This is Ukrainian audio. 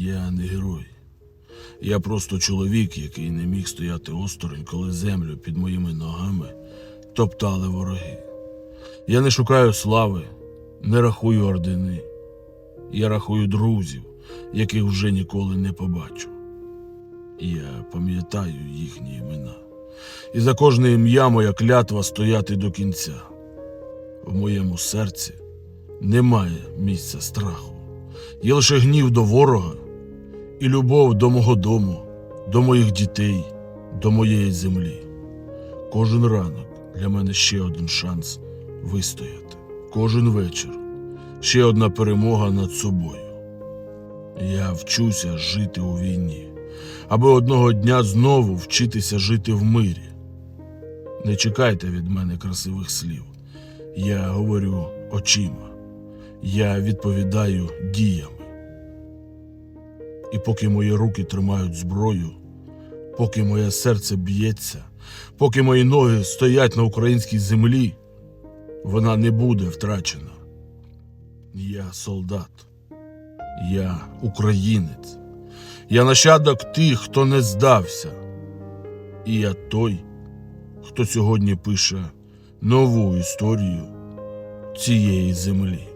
Я не герой. Я просто чоловік, який не міг стояти осторонь, коли землю під моїми ногами топтали вороги. Я не шукаю слави, не рахую ордени. Я рахую друзів, яких вже ніколи не побачу. Я пам'ятаю їхні імена. І за кожне ім'я моя клятва стояти до кінця. В моєму серці немає місця страху. Є лише гнів до ворога і любов до мого дому, до моїх дітей, до моєї землі. Кожен ранок для мене ще один шанс вистояти. Кожен вечір ще одна перемога над собою. Я вчуся жити у війні, аби одного дня знову вчитися жити в мирі. Не чекайте від мене красивих слів. Я говорю очима, я відповідаю діями. І поки мої руки тримають зброю, поки моє серце б'ється, поки мої ноги стоять на українській землі, вона не буде втрачена. Я солдат, я українець, я нащадок тих, хто не здався. І я той, хто сьогодні пише нову історію цієї землі.